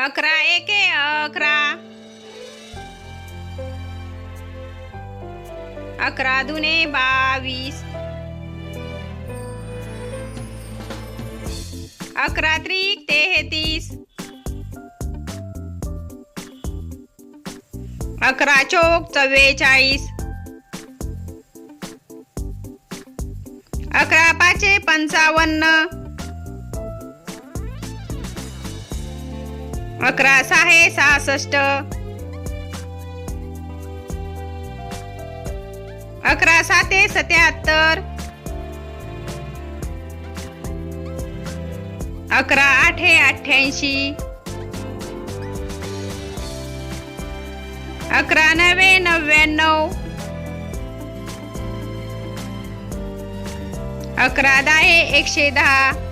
अकरा एके अकरा. अकरा दुने बावीस. अकरा त्रिक तेहतीस अकरा चौक चव्वेचाळीस. अकरा पाचशे पंचावन्न. अकरा सहा सहासष्ट. अकरा साते सत्याहत्तर. अकरा आठे अठ्ठ्याऐंशी. अकरा नवे नव्याण्णव. अकरा दहा एकशे दहा.